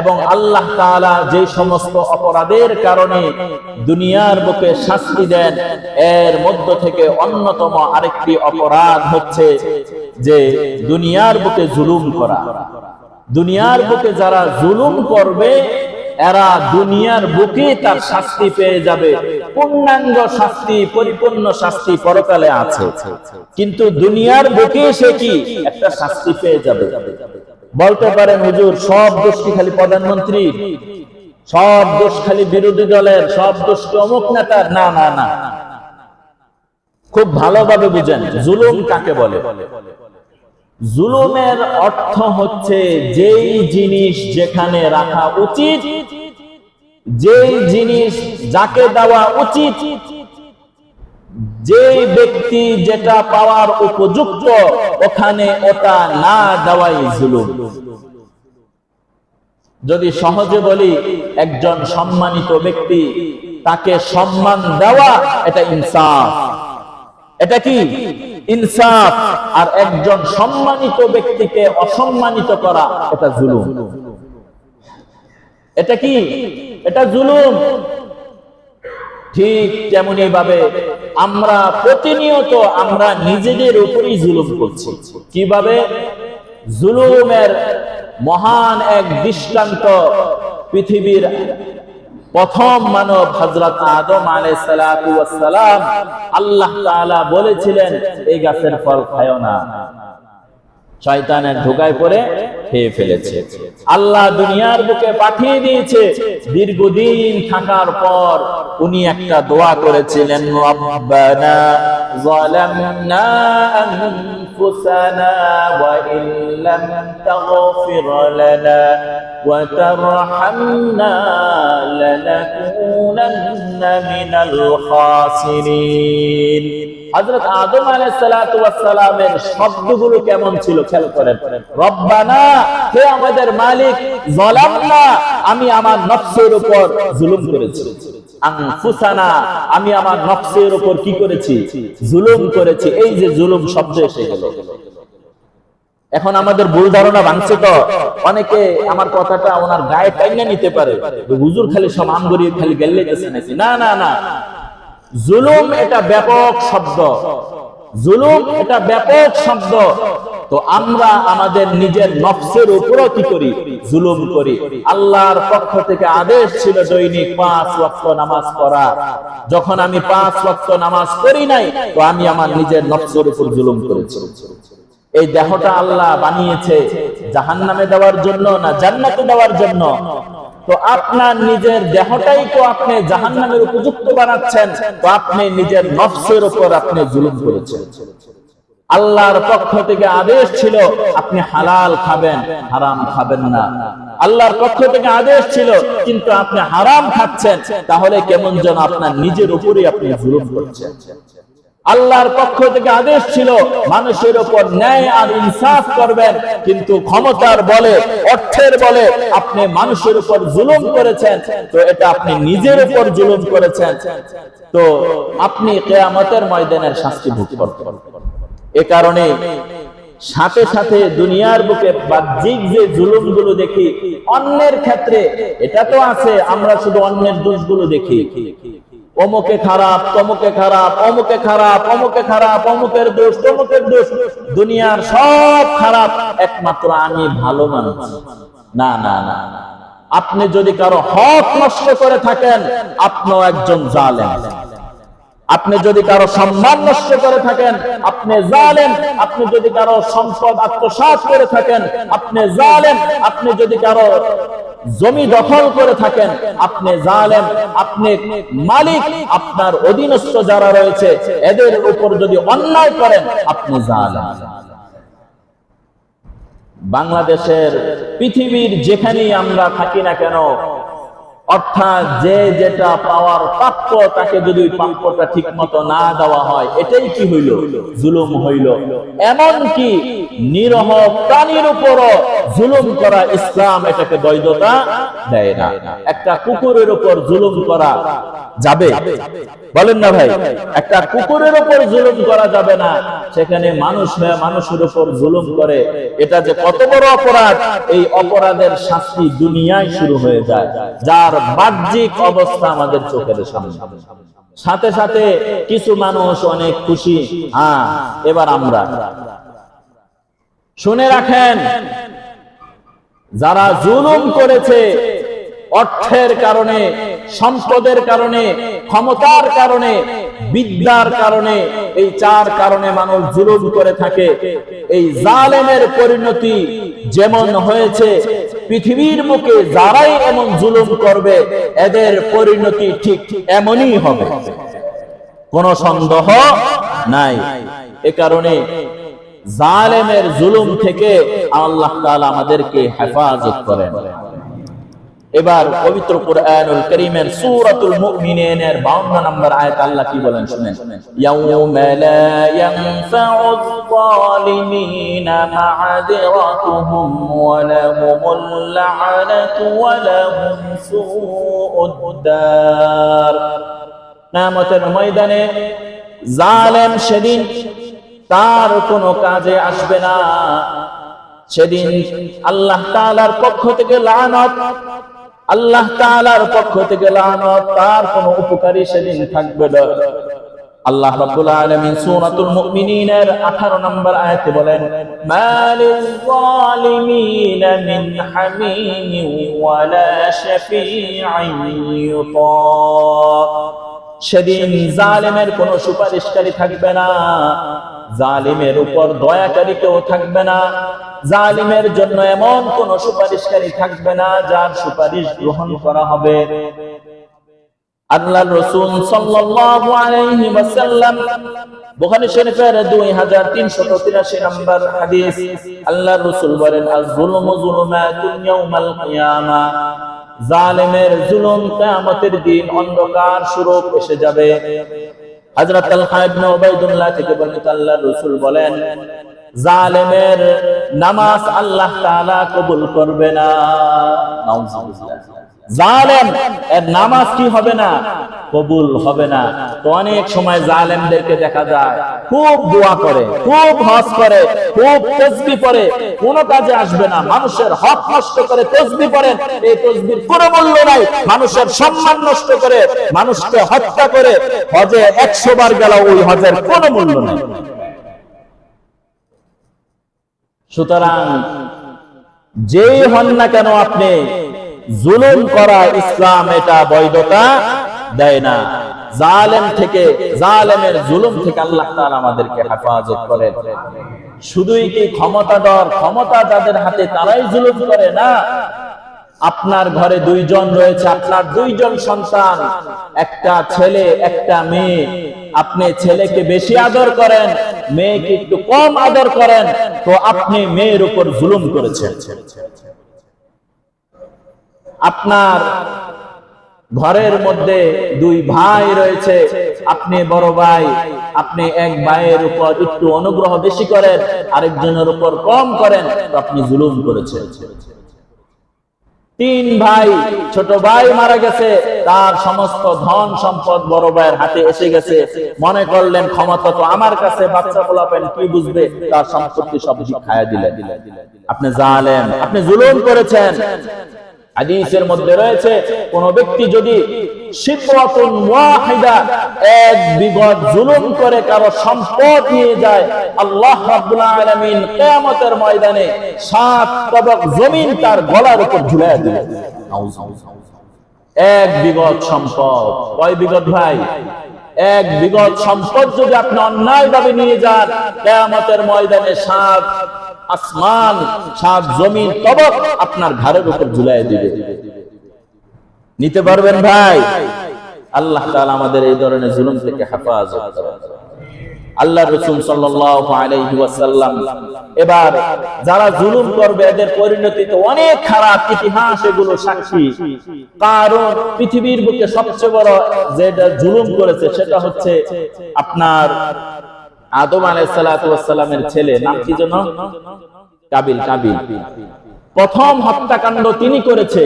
এবং আল্লাহ যে সমস্ত অপরাধের কারণে দুনিয়ার বুকে শাস্তি দেন, এর মধ্য থেকে অন্যতম আরেকটি অপরাধ হচ্ছে যে দুনিয়ার বুকে জুলুম করা। দুনিয়ার বুকে যারা জুলুম করবে, এরা দুনিয়ার বুকে তার শাস্তি পেয়ে যাবে। পূর্ণাঙ্গ শাস্তি, পরিপূর্ণ শাস্তি পরকালে আছে। কিন্তু দুনিয়ার বুকে সে কি? একটা শাস্তি পেয়ে যাবে। বলতে পারেন, হুজুর, সব দোষ খালি প্রধানমন্ত্রী, সব দোষ খালি বিরোধী দলের, সব দোষ অমুক নেতার, না না না। খুব ভালোভাবে বুঝেন, জুলুম কাকে বলে? জুলুমের অর্থ হচ্ছে যেই জিনিস যেখানে রাখা উচিত, যেই জিনিস যাকে দেওয়া উচিত যে ব্যক্তি যেটা পাওয়ার উপযুক্ত, ওখানে ওটা না দেওয়াই জুলুম। যদি সহজে বলি, একজন সম্মানিত ব্যক্তি তাকে সম্মান দেওয়া, এটা ইনসাফ। এটা কি? ইনসাফ। আর একজন সম্মানিত ব্যক্তিকে অসম্মানিত করা, এটা জুলুম। এটা কি? এটা জুলুম। ঠিক তেমনি ভাবে আমরা প্রতিনিয়ত আমরা নিজেদের উপরই জুলুম করছি। কীভাবে? জুলুমের মহান এক দৃষ্টান্ত পৃথিবীর প্রথম মানব হজরত আদম আলাইসালাম আল্লাহ বলেছিলেন, এই গাছের ফল খায় না। শয়তানের ঢোকায় পরে খেয়ে ফেলেছে। আল্লাহ দুনিয়ার বুকে পাঠিয়ে দিয়েছে, দীর্ঘদিন থাকার পর উনি একটা দোয়া করেছিলেন মিনাল হযরত আদম আলাইহিস সালাতু ওয়াস সালামের শব্দগুলো কেমন ছিল? খেয়াল করেন। রব্বানা, হে আমাদের মালিক, যালামনা, আমি আমার নফসের উপর জুলুম করেছি। আমি আমার নফসের উপর কি করেছি? জুলুম করেছি। এই যে জুলুম শব্দ এসে গেল। এখন আমাদের ভুল ধারণা ভাঙছে তো। অনেকে আমার কথাটা ওনার গায়ে টাইনা নিতে পারে। হুজুর খালি সমান গড়িয়ে খালি গেলে গেছে নাকি? না না না। জুলুম এটা ব্যাপক শব্দ। জুলুম এটা ব্যাপক শব্দ। তো আমরা আমাদের নিজের নফসের উপরও কি করি? জুলুম করি। আল্লাহর পক্ষ থেকে আদেশ ছিল দৈনিক পাঁচ লক্ষ নামাজ পড়া। যখন আমি পাঁচ লক্ষ নামাজ পড়ি নাই, তো আমি আমার নিজের নফসের উপর জুলুম করেছি। এই দেহটা আল্লাহ বানিয়েছে জাহান্নামে দেওয়ার জন্য না জান্নাতে দেওয়ার জন্য? তো আপনার নিজের দেহটাই তো আপনি জাহান্নামের উপযুক্ত বানাচ্ছেন, তো আপনি নিজের নফসের উপর আপনি জুলুম করেছেন। আল্লাহর পক্ষ থেকে আদেশ ছিল, আপনি হালাল খাবেন, হারাম খাবেন না। আল্লাহর পক্ষ থেকে আদেশ ছিল, কিন্তু আপনি হারাম খাচ্ছেন, তাহলে কেমন যেন আপনার নিজের উপরই আপনি জুলুম করছেন। আল্লাহর পক্ষ থেকে আদেশ ছিল, মানুষের উপর ন্যায় আর ইনসাফ করবেন। কিন্তু ক্ষমতার বলে, অর্থের বলে আপনি মানুষের উপর জুলুম করেছেন। তো এটা আপনি নিজের উপর জুলুম করেছেন। তো আপনি কেয়ামতের ময়দানের শাস্তি ভোগ করবেন। এ কারণে সাথে সাথে দুনিয়ার বুকে বাহ্যিক যে জুলুমগুলো দেখি, অন্যের ক্ষেত্রে এটা তো আছে, আমরা শুধু অন্যের দোষগুলো দেখি। অমুকে খারাপ, তমুকে খারাপ, অমুকে খারাপ অমুকে খারাপ, অমুকের দোষ, তমুকের দোষ। দুনিয়ার সব খারাপ, একমাত্র আমি ভালো মানুষ। না না না। আপনি যদি কারও হক নষ্ট করে থাকেন, আপনিও একজন জালেম। আপনি যদি কারও সম্মান নষ্ট করে থাকেন, আপনি জালেম। আপনি যদি কারও সম্পদ আত্মসাৎ করে থাকেন, আপনি জালেম। আপনি যদি কারও জমি দখল করে থাকেন, আপনি জালেম, আপনি মালিক, আপনার অধীনস্থ যারা রয়েছে, এদের উপর যদি অন্যায় করেন, আপনি জালেম। বাংলাদেশের পৃথিবীর যেখানেই আমরা থাকি না কেন অর্থাৎ যে যেটা পাওয়ার প্রাপ্য, তাকে যদি প্রাপ্যটা ঠিক মতো না দেওয়া হয়, এটাই কি হইল? জুলুম হইল। এমন কি নিরহ প্রাণীর উপরও জুলুম করা ইসলাম এটাকে বৈধতা দেয় না। একটা কুকুরের উপর জুলুম করা যাবে? বলেন না ভাই। একটা কুকুরের উপর জুলুম করা যাবে না। সেখানে মানুষ হয়ে মানুষের উপর জুলুম করে। এটা যে কত বড় অপরাধ, এই অপরাধের শাস্তি দুনিয়ায় শুরু হয়ে যায়। যার বাহ্যিক অবস্থা আমাদের চোখের সামনে। সাথে সাথে কিছু মানুষ অনেক খুশি। হ্যাঁ এবার আমরা। শুনে রাখেন, যারা জুলুম করেছে অর্থের কারণে, সম্পদের কারণে, ক্ষমতার কারণে, বিদ্যার কারণে, এই চার কারণে মানুষ জুলুম করে থাকে। এই জালেমের পরিণতি যেমন হয়েছে পৃথিবীর বুকে যারাই এমন জুলুম করবে, এদের পরিণতি ঠিক এমনই হবে। কোন সন্দেহ নাই। এ কারণে জালেমের জুলুম থেকে আল্লাহ আমাদেরকে হেফাজত করেন। এবার পবিত্র কোরআনুল কারীমের সূরাতুল মুমিনিনের 52 নম্বর আয়াত আল্লাহ কি বলেন শুনেন? ইয়াউমা লা ইয়ানফাউয যালিমিনা ওয়া লাহুমুল লা'নাতু ওয়া লাহুম কিয়ামতের ময়দানে জালেম সেদিন তার কোনো কাজে আসবে না। সেদিন আল্লাহ তাআলার পক্ষ থেকে লানত আল্লাহ তাআলার পক্ষ থেকে তার কোনো উপকারী সেদিন থাকবে না। আল্লাহ রাব্বুল আলামিন সূরাতুল মুমিনিনের 18 নম্বর আয়াতে বলেন মালিল যালিমিন মিন হামিম ওয়ালা শাফি'in ইউতা। সেদিন জালেমের কোনো সুপারিশকারী থাকবে না। জালিমের উপর দয়াকারী কেউ থাকবে না। জালিমের জন্য এমন কোন সুপারিশকারী থাকবে না, যার সুপারিশ গ্রহণ করা হবে। আল্লাহ রসুল সাল্লাল্লাহু আলাইহি ওয়াসাল্লাম বুখারী শরীফের 2383 নম্বর হাদিস আল্লাহ রাসূল বলেন জালেমের জুলুম কিয়ামতের দিন অন্ধকার স্বরূপ এসে যাবে। হযরত আলহা ইবনে উবাইদুল্লাহ থেকে বর্ণিত আল্লাহর রাসূল বলেন, জালেমের নামাজ আল্লাহ তাআলা কবুল করবে না। নাউজুবিল্লাহ। জালেম, এর নামাজ কি হবে না? কবুল হবে না। তো অনেক সময় জালেমদেরকে দেখা যায়, খুব দোয়া করে, খুব হজ করে, খুব তসবি পড়ে, কোন কাজে আসবে না। মানুষের হক নষ্ট করে তসবি পড়েন, এই তসবির কোনো মূল্য নাই। মানুষের সম্মান নষ্ট করে, মানুষকে হত্যা করে, হজে একশো বার গেল ওই হজের কোনো মূল্য নাই। সুতরাং যেই হন না কেন আপনি জুলুম করা ইসলাম এটা বৈধতা? দেয় না। জালেম থেকে, জালেমের জুলুম থেকে আল্লাহ তাআলা আমাদেরকে হেফাজত করেন। শুধুই কি ক্ষমতাধর? ক্ষমতা যাদের হাতে তারাই জুলুম করে না? আপনার ঘরে দুইজন রয়েছে, আপনার দুইজন সন্তান, একটা ছেলে, একটা মেয়ে। আপনি ছেলেকে বেশি আদর করেন, মেয়েকে একটু কম আদর করেন, তো আপনি মেয়ের উপর জুলুম করেছেন। আপনার ঘরের মধ্যে দুই ভাই রয়েছে। আপনি বড় ভাই, আপনি এক ভাইয়ের উপর একটু অনুগ্রহ বেশি করেন, আরেকজনের উপর কম করেন আপনি জুলুম করেছেন। তিন ভাই, ছোট ভাই মারা গেছে, তার সমস্ত ধন সম্পদ বড় ভাইয়ের হাতে এসে গেছে। মনে করলেন, ক্ষমতা তো আমার কাছে, বাচ্চা পোলাপেন কি বুঝবে? তার সম্পত্তি সব খায়া দিলেন। আপনি জালেন আপনি জুলুম করেছেন। হাদিসের মধ্যে রয়েছে, কোন ব্যক্তি যদি এক বিগত জুলুম করে কারও সম্পদ নিয়ে যায়, আল্লাহ ময়দানে সাত জমিন তার গলার উপর এক বিগত সম্পদ, কয় বিগত ভাই? এক বিগত সম্পদ যদি আপনি নিয়ে যান, কিয়ামতের ময়দানে সাত আসমান সাত জমিন তবক আপনার ঘরের উপর ঝুলাই দিবে। নিতে পারবেন ভাই? আল্লাহ তাআলা আমাদের এই ধরনের জুলুম থেকে হেফাজত করেন। আল্লাহ রসুল ওয়াসাল্লাম এবার যারা জুলুম করবে, এদের পরিণতি তো অনেক খারাপ ইতিহাস এগুলো সাক্ষী। কারণ পৃথিবীর বুকে সবচেয়ে বড় যেটা জুলুম করেছে, সেটা হচ্ছে আপনার আদম আলাইহিস সালাতু ওয়াস সালামের ছেলে, নাম কি জন্য কাবিল কাবিল। প্রথম হত্যাকাণ্ড তিনি করেছে।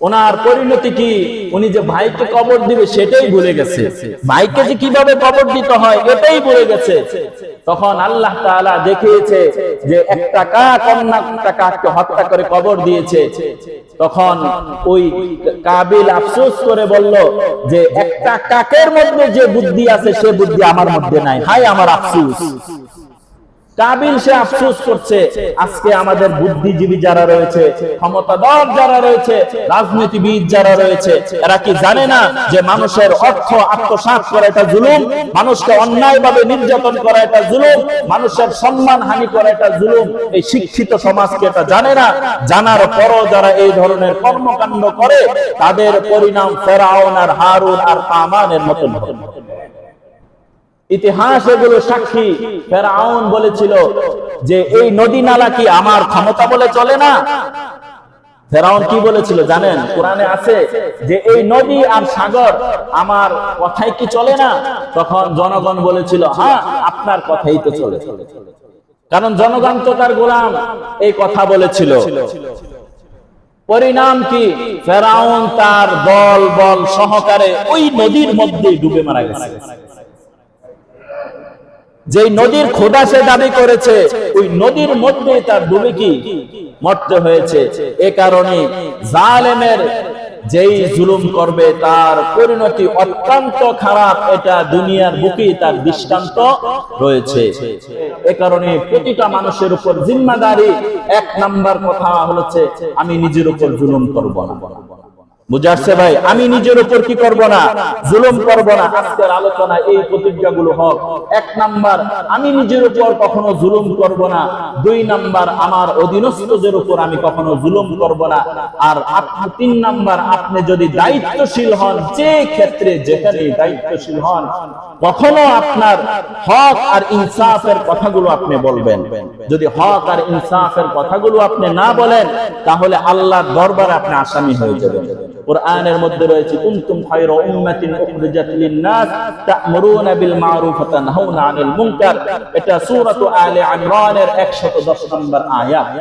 ওনার পরিণতি কি? উনি যে ভাইকে কবর দিবে সেটাই ভুলে গেছে। ভাইকে যে কীভাবে কবর দিতে হয় এটাই ভুলে গেছে। তখন আল্লাহ তাআলা দেখিয়েছে যে একটা কাক অন্য একটা কাককে হত্যা করে কবর দিয়েছে। তখন ওই কাবিল আফসোস করে বলল যে একটা কাকের মধ্যে যে বুদ্ধি আছে সে বুদ্ধি আমার মধ্যে নাই। হাই আমার আফসোস। কাবিল সে আফসোস করছে, আজকে আমাদের বুদ্ধিজীবী যারা রয়েছে, ক্ষমতাধর যারা রয়েছে, রাজনীতিবিদ যারা রয়েছে, এরা কি জানে না যে মানুষের অর্থ আত্মসাৎ করা এটা জুলুম? মানুষকে অন্যায়ভাবে নির্যাতন করা এটা জুলুম? মানুষের সম্মান হানি করা এটা জুলুম? এই শিক্ষিত সমাজকে এটা জানে না। জানার পরও যারা এই ধরনের কর্মকাণ্ড করে, তাদের পরিণাম ফেরাউন আর হারুন আর কামানের মতন হবে। ইতিহাস এগুলো সাক্ষী ফেরাউন বলেছিল যে এই নদী নালা কি আমার ক্ষমতা বলে চলে না? ফেরাউন কি বলেছিল জানেন? কোরআনে আছে যে এই নদী আর সাগর আমার কথাই কি চলে না? তখন জনগণ বলেছিল হ্যাঁ আপনার কথাই তো চলে। কারণ জনগণ তো তার গোলাম, এই কথা বলেছিল। পরিণাম কি? ফেরাউন তার দল বল সহকারে ওই নদীর মধ্যে ডুবে মারা গেছে। যে নদীর খোদা সে দাবি করেছে, ওই নদীর মধ্যে তার ডুবে কি? মরতে হয়েছে। এ কারণে জালেমের যেই জুলুম করবে, তার পরিণতি অত্যন্ত খারাপ। এটা দুনিয়ার বুকে তার দৃষ্টান্ত রয়েছে। এ কারণে প্রতিটা মানুষের উপর জিম্মাদারি এক নাম্বার কথা হচ্ছে আমি নিজের উপর জুলুম করব না। বুঝাচ্ছে ভাই? আমি নিজের উপর কি করব না? জুলুম করব না? আজকের আলোচনা এই প্রতিজ্ঞাগুলো হোক। এক নাম্বার, আমি নিজের উপর কখনো জুলুম করব না। দুই নাম্বার, আমার অধীনস্থদের উপর আমি কখনো জুলুম করব না। আর তিন নাম্বার, আপনি যদি দায়িত্বশীল হন, যে ক্ষেত্রে যেখানে দায়িত্বশীল হন, কখনো আপনার হক আর ইনসাফের কথাগুলো আপনি বলবেন। যদি হক আর ইনসাফের কথাগুলো আপনি না বলেন, তাহলে আল্লাহর দরবারে আপনি আসামি হয়ে যাবেন। কোরআনের মধ্যে রয়েছে কুনতুম খায়রা উম্মাতিন উখরিজাত লিন-নাস তা'মুরুনা বিল মা'রুফ ওয়া তানহাউনা আনিল মুনকার এটা সূরাতু আলে ইমরানের 110 নম্বর আয়াত